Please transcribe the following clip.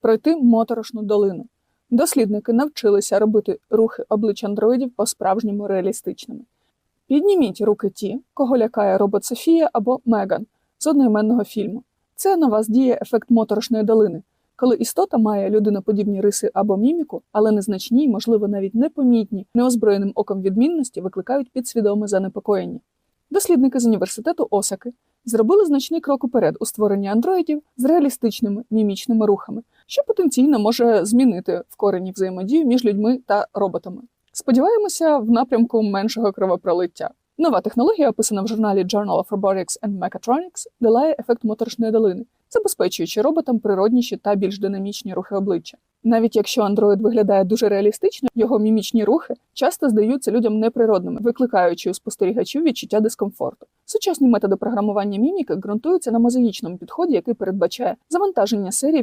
пройти моторошну долину. Дослідники навчилися робити рухи облич андроїдів по-справжньому реалістичними. Підніміть руки ті, кого лякає робот Софія або Меган з одноіменного фільму. Це на вас діє ефект моторошної долини, коли істота має людиноподібні риси або міміку, але незначні, можливо, навіть непомітні, неозброєним оком відмінності викликають підсвідоме занепокоєння. Дослідники з університету Осаки зробили значний крок уперед у створенні андроїдів з реалістичними мімічними рухами, що потенційно може змінити в корені взаємодію між людьми та роботами. Сподіваємося, в напрямку меншого кровопролиття. Нова технологія, описана в журналі Journal of Robotics and Mechatronics, долає ефект моторошної долини, забезпечуючи роботам природніші та більш динамічні рухи обличчя. Навіть якщо андроїд виглядає дуже реалістично, його мімічні рухи часто здаються людям неприродними, викликаючи у спостерігачів відчуття дискомфорту. Сучасні методи програмування міміки ґрунтуються на мозаїчному підході, який передбачає завантаження серії